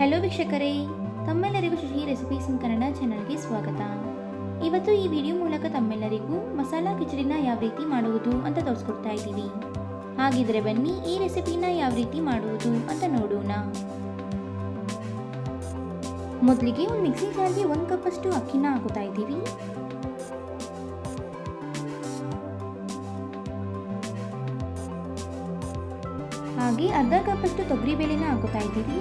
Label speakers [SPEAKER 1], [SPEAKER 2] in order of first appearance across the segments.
[SPEAKER 1] Hello ವೀಕ್ಷಕರೇ, ತಮ್ಮೆಲ್ಲರಿಗೂ Shashi recipes ಇನ್ ಕನ್ನಡ ಚಾನಲ್ಗೆ ಸ್ವಾಗತ. ಇವತ್ತು ಈ ವಿಡಿಯೋ ಮೂಲಕ ತಮ್ಮೆಲ್ಲರಿಗೂ ಮಸಾಲಾ ಕಿಚಡಿನ ಯಾವ ರೀತಿ ಮಾಡುವುದು ಅಂತ ತೋರಿಸ್ಕೊಡ್ತಾ ಇದ್ದೀವಿ. ಹಾಗಿದ್ರೆ ಬನ್ನಿ ಈ ರೆಸಿಪಿನ ಯಾವ ರೀತಿ ಮಾಡುವುದು ಅಂತ ನೋಡೋಣ. ಮೊದಲಿಗೆ ಒಂದು ಮಿಕ್ಸಿ ಜಾರ್ಗೆ ಒಂದು ಕಪ್ಪಷ್ಟು ಅಕ್ಕಿನ ಹಾಕುತ್ತಾ ಇದ್ದೀವಿ. ಹಾಗೆ ಅರ್ಧ ಕಪ್ಪಷ್ಟು ತೊಗರಿ ಬೇಳೆನ ಹಾಕುತ್ತಾ ಇದ್ದೀವಿ.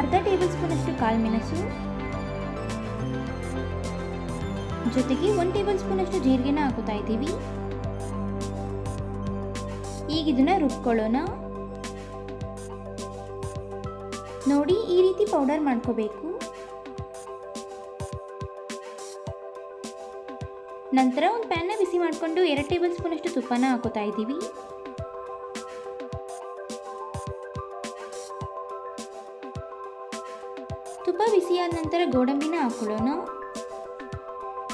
[SPEAKER 1] ಅರ್ಧ ಟೇಬಲ್ ಸ್ಪೂನ್ ಅಷ್ಟು ಕಾಳು ಮೆಣಸು ಜೊತೆಗೆ ಒಂದು ಟೇಬಲ್ ಸ್ಪೂನ್ ಅಷ್ಟು ಜೀರಿಗೆನ ಹಾಕುತ್ತಾ ಇದ್ದೀವಿ. ಈಗ ಇದನ್ನ ರುಬ್ಕೊಳ್ಳೋಣ. ನೋಡಿ ಈ ರೀತಿ ಪೌಡರ್ ಮಾಡ್ಕೋಬೇಕು. ನಂತರ ಒಂದು ಪ್ಯಾನ್ನ ಬಿಸಿ ಮಾಡಿಕೊಂಡು ಎರಡು ಟೇಬಲ್ ಸ್ಪೂನ್ ಅಷ್ಟು ತುಪ್ಪನ ಹಾಕೋತಾ ಇದ್ದೀವಿ. ಬಿಸಿಯಾದ ನಂತರ ಗೋಡಂಬಿನ ಹಾಕೊಳ್ಳೋಣ.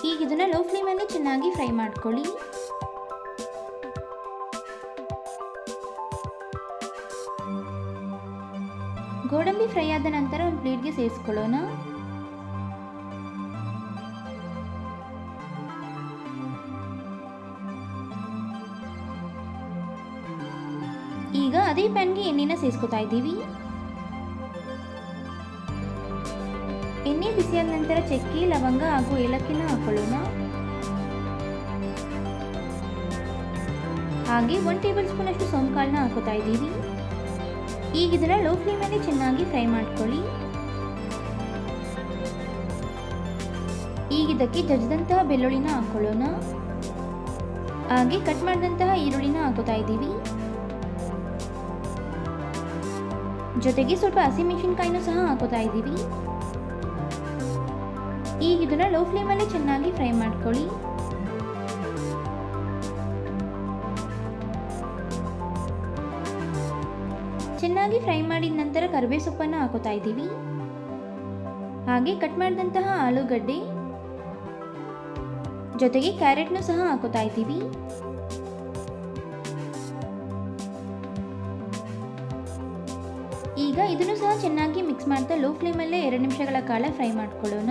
[SPEAKER 1] ಈಗ ಇದನ್ನ ಲೋ ಫ್ಲೇಮಲ್ಲಿ ಚೆನ್ನಾಗಿ ಫ್ರೈ ಮಾಡ್ಕೊಳ್ಳಿ. ಗೋಡಂಬಿ ಫ್ರೈ ಆದ ನಂತರ ಒಂದು ಪ್ಲೇಟ್ಗೆ ಸೇರಿಸ್ಕೊಳ್ಳೋಣ. ಈಗ ಅದೇ ಪ್ಯಾನ್ಗೆ ಎಣ್ಣೆನ ಸೇರಿಸ್ಕೊತಾ ಇದ್ದೀವಿ. ಎಣ್ಣೆ ಬಿಸಿಯಾದ ನಂತರ ಚಕ್ಕೆ, ಲವಂಗ ಹಾಗೂ ಏಲಕ್ಕಿನ ಹಾಕೊಳ್ಳೋಣ. ಹಾಗೆ ಒನ್ ಟೇಬಲ್ ಸ್ಪೂನ್ ಅಷ್ಟು ಸೋಂಕಾಳನ್ನ ಹಾಕೋತಾ ಇದ್ದೀವಿ ಈಗ ಇದನ್ನ ಲೋ ಫ್ಲೇಮಲ್ಲಿ ಚೆನ್ನಾಗಿ ಫ್ರೈ ಮಾಡ್ಕೊಳ್ಳಿ. ಈಗ ಇದಕ್ಕೆ ಜಜ್ಜಿದಂತಹ ಬೆಳ್ಳುಳ್ಳಿನ ಹಾಕೊಳ್ಳೋಣ. ಹಾಗೆ ಕಟ್ ಮಾಡಿದಂತಹ ಈರುಳ್ಳಿನ ಹಾಕೋತಾ ಇದ್ದೀವಿ ಜೊತೆಗೆ ಸ್ವಲ್ಪ ಹಸಿಮೆಣಸಿನ್ಕಾಯಿನೂ ಸಹ ಹಾಕೋತಾ ಇದ್ದೀವಿ ಈಗ ಇದನ್ನ ಲೋ ಫ್ಲೇಮಲ್ಲಿ ಚೆನ್ನಾಗಿ ಫ್ರೈ ಮಾಡ್ಕೊಳ್ಳಿ. ಚೆನ್ನಾಗಿ ಫ್ರೈ ಮಾಡಿದ ನಂತರ ಕರಿಬೇ ಸೊಪ್ಪನ್ನು ಹಾಕೋತಾ ಇದ್ದೀವಿ. ಹಾಗೆ ಕಟ್ ಮಾಡಿದಂತಹ ಆಲೂಗಡ್ಡೆ ಜೊತೆಗೆ ಕ್ಯಾರೆಟ್ನು ಸಹ ಹಾಕೋತಾ ಇದ್ದೀವಿ. ಈಗ ಇದನ್ನು ಸಹ ಚೆನ್ನಾಗಿ ಮಿಕ್ಸ್ ಮಾಡ್ತಾ ಲೋ ಫ್ಲೇಮಲ್ಲೇ ಎರಡು ನಿಮಿಷಗಳ ಕಾಲ ಫ್ರೈ ಮಾಡ್ಕೊಳ್ಳೋಣ.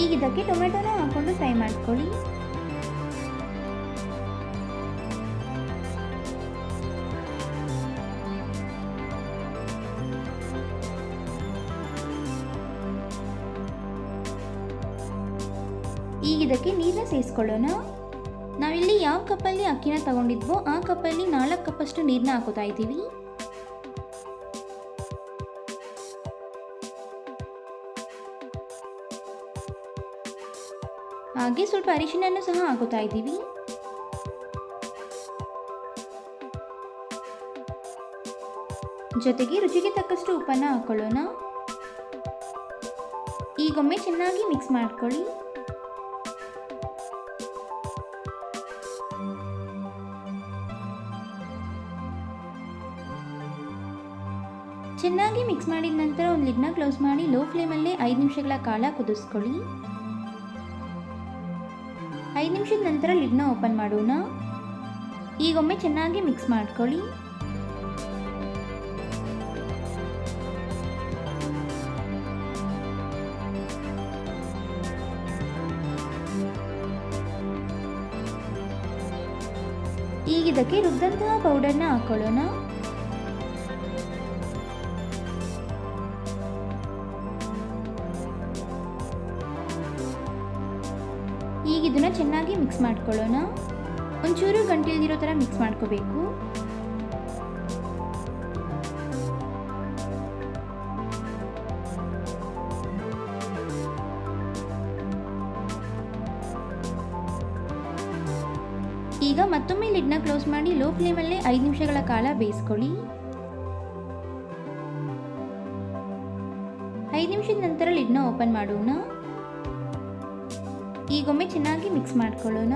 [SPEAKER 1] ಈಗ ಇದಕ್ಕೆ ಟೊಮೆಟೊನ ಹಾಕೊಂಡು ಫ್ರೈ ಮಾಡ್ಕೊಳ್ಳಿ. ಈಗ ಇದಕ್ಕೆ ನೀರನ್ನ ಸೇರಿಸ್ಕೊಳ್ಳೋಣ. ನಾವಿಲ್ಲಿ ಯಾವ ಕಪ್ಪಲ್ಲಿ ಅಕ್ಕಿನ ತಗೊಂಡಿದ್ವೋ ಆ ಕಪ್ಪಲ್ಲಿ ನಾಲ್ಕು ಕಪ್ಪಷ್ಟು ನೀರನ್ನ ಹಾಕೋತಾ ಇದ್ದೀವಿ. ಹಾಗೆ ಸ್ವಲ್ಪ ಅರಿಶಿನನ್ನು ಸಹ ಹಾಕೋತಾ ಇದ್ದೀವಿ. ಜೊತೆಗೆ ರುಚಿಗೆ ತಕ್ಕಷ್ಟು ಉಪ್ಪನ್ನು ಹಾಕ್ಕೊಳ್ಳೋಣ ಈಗೊಮ್ಮೆ ಚೆನ್ನಾಗಿ ಮಿಕ್ಸ್ ಮಾಡ್ಕೊಳ್ಳಿ. ಚೆನ್ನಾಗಿ ಮಿಕ್ಸ್ ಮಾಡಿದ ನಂತರ ಒಂದು ಲಿಡ್ನ ಕ್ಲೋಸ್ ಮಾಡಿ ಲೋ ಫ್ಲೇಮಲ್ಲೇ ಐದು ನಿಮಿಷಗಳ ಕಾಲ ಕುದಿಸ್ಕೊಳ್ಳಿ. ನಿಮಿಷದ ನಂತರ ಲಿಡ್ನ ಓಪನ್ ಮಾಡೋಣ. ಈಗೊಮ್ಮೆ ಚೆನ್ನಾಗಿ ಮಿಕ್ಸ್ ಮಾಡ್ಕೊಳ್ಳಿ. ಈಗ ಇದಕ್ಕೆ ರುಬ್ದಂತಹ ಪೌಡರ್ನ ಹಾಕೊಳ್ಳೋಣ. ಇದನ್ನ ಚೆನ್ನಾಗಿ ಮಿಕ್ಸ್ ಮಾಡ್ಕೊಳ್ಳೋಣ. ಒಂಚೂರು ಗಂಟಿಲ್ದಿರೋ ಥರ ಮಿಕ್ಸ್ ಮಾಡ್ಕೋಬೇಕು. ಈಗ ಮತ್ತೊಮ್ಮೆ ಲಿಡ್ನ ಕ್ಲೋಸ್ ಮಾಡಿ ಲೋ ಫ್ಲೇಮಲ್ಲೇ ಐದು ನಿಮಿಷಗಳ ಕಾಲ ಬೇಯಿಸ್ಕೊಳ್ಳಿ. ಐದು ನಿಮಿಷದ ನಂತರ ಲಿಡ್ನ ಓಪನ್ ಮಾಡೋಣ. ಈಗೊಮ್ಮೆ ಚೆನ್ನಾಗಿ ಮಿಕ್ಸ್ ಮಾಡ್ಕೊಳ್ಳೋಣ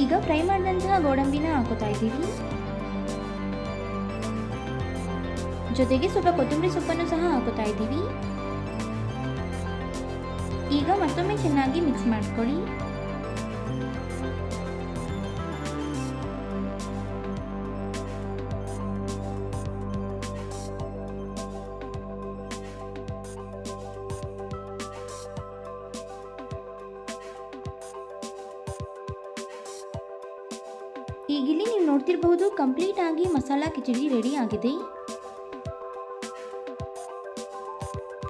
[SPEAKER 1] ಈಗ ಫ್ರೈ ಮಾಡಿದಂತಹ ಗೋಡಂಬಿನ ಹಾಕೋತಾ ಇದ್ದೀವಿ ಜೊತೆಗೆ ಸ್ವಲ್ಪ ಕೊತ್ತಂಬರಿ ಸೊಪ್ಪನ್ನು ಸಹ ಹಾಕೋತಾ ಇದ್ದೀವಿ ಈಗ ಮತ್ತೊಮ್ಮೆ ಚೆನ್ನಾಗಿ ಮಿಕ್ಸ್ ಮಾಡ್ಕೊಳ್ಳಿ ಈಗಿಲ್ಲಿ ನೀವು ನೋಡ್ತಿರಬಹುದು ಕಂಪ್ಲೀಟ್ ಆಗಿ ಮಸಾಲಾ ಕಿಚಡಿ ರೆಡಿ ಆಗಿದೆ.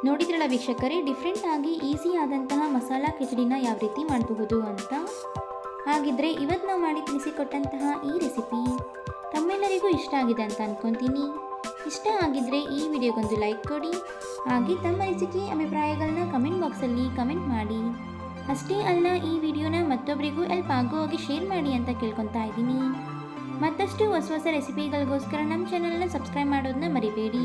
[SPEAKER 1] ನೋಡಿದ್ರಲ್ಲ ವೀಕ್ಷಕರೇ ಡಿಫ್ರೆಂಟ್ ಆಗಿ ಈಸಿ ಆದಂತಹ ಮಸಾಲಾ ಕಿಚಡಿನ ಯಾವ ರೀತಿ ಮಾಡಬಹುದು ಅಂತ? ಹಾಗಿದ್ರೆ ಇವತ್ತು ನಾವು ಮಾಡಿ ತಿಳಿಸಿಕೊಟ್ಟಂತಹ ಈ ರೆಸಿಪಿ ತಮ್ಮೆಲ್ಲರಿಗೂ ಇಷ್ಟ ಆಗಿದೆ ಅಂತ ಅನ್ಕೊತೀನಿ. ಇಷ್ಟ ಆಗಿದ್ರೆ ಈ ವಿಡಿಯೋಗೊಂದು ಲೈಕ್ ಕೊಡಿ, ಹಾಗೆ ತಮ್ಮ ಅನಿಸಿಕೆ ಅಭಿಪ್ರಾಯಗಳನ್ನ ಕಮೆಂಟ್ ಬಾಕ್ಸಲ್ಲಿ ಕಮೆಂಟ್ ಮಾಡಿ. ಅಷ್ಟೇ ಅಲ್ಲ, ಈ ವಿಡಿಯೋನ ಮತ್ತೊಬ್ಬರಿಗೂ ಹೆಲ್ಪ್ ಆಗೋ ಹಾಗೆ ಶೇರ್ ಮಾಡಿ ಅಂತ ಕೇಳ್ಕೊತಾ ಇದ್ದೀನಿ. ಮತ್ತಷ್ಟು ಹೊಸ ಹೊಸ ರೆಸಿಪಿಗಳಿಗೋಸ್ಕರ ನಮ್ಮ ಚಾನಲ್ನ ಸಬ್ಸ್ಕ್ರೈಬ್ ಮಾಡೋದನ್ನ ಮರಿಬೇಡಿ.